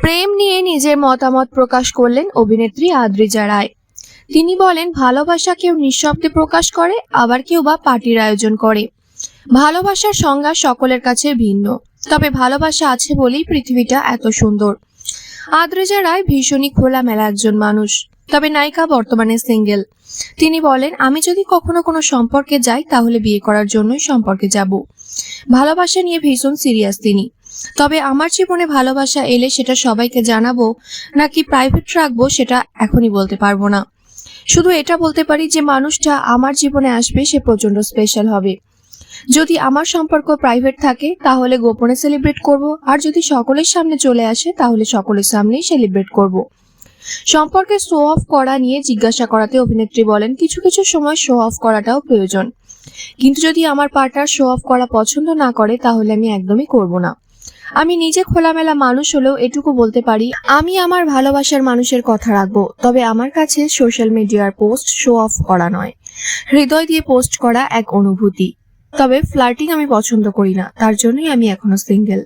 প্রেম নিয়ে নিজের মতামত প্রকাশ করলেন অভিনেত্রী আদ্রিজা রায়। তিনি বলেন, ভালোবাসা কেউ নিঃশব্দে প্রকাশ করে, আবার কেউ বা পার্টির আয়োজন করে। ভালোবাসার সংজ্ঞা সকলের কাছে ভিন্ন। তবে ভালোবাসা আছে বলেই পৃথিবীটা এত সুন্দর। আদ্রিজা রায় ভীষণই খোলামেলা একজন মানুষ। তবে নায়িকা বর্তমানে সিঙ্গেল। তিনি বলেন, আমি যদি কখনো কোনো সম্পর্কে যাই, তাহলে বিয়ে করার জন্যই সম্পর্কে যাব। ভালোবাসা নিয়ে ভীষণ সিরিয়াস তিনি। তবে আমার জীবনে ভালোবাসা এলে সেটা সবাইকে জানাব, নাকি প্রাইভেট রাখব সেটা এখনই বলতে পারব না। শুধু এটা বলতে পারি যে মানুষটা আমার জীবনে আসবে সে প্রচণ্ড স্পেশাল হবে। যদি আমার সম্পর্ক প্রাইভেট থাকে, তাহলে গোপনে সেলিব্রেট করব, আর যদি সকলের সামনে চলে আসে, তাহলে সকলের সামনেই সেলিব্রেট করব। সম্পর্কে শো অফ করা নিয়ে জিজ্ঞাসা করাতে অভিনেত্রী বলেন, কিছু কিছু সময় শো অফ করাটাও প্রয়োজন। কিন্তু যদি আমার পার্টনার শো অফ করা পছন্দ না করে, তাহলে আমি একদমই করব না। আমি নিজে খোলামেলা মানুষ হলেও এটুকু বলতে পারি, আমি আমার ভালোবাসার মানুষের কথা রাখব, তবে আমার কাছে সোশ্যাল মিডিয়ার পোস্ট শো অফ করা নয়। হৃদয় দিয়ে পোস্ট করা এক অনুভূতি। তবে ফ্লার্টিং আমি পছন্দ করি না, তার জন্যই আমি এখনও সিঙ্গেল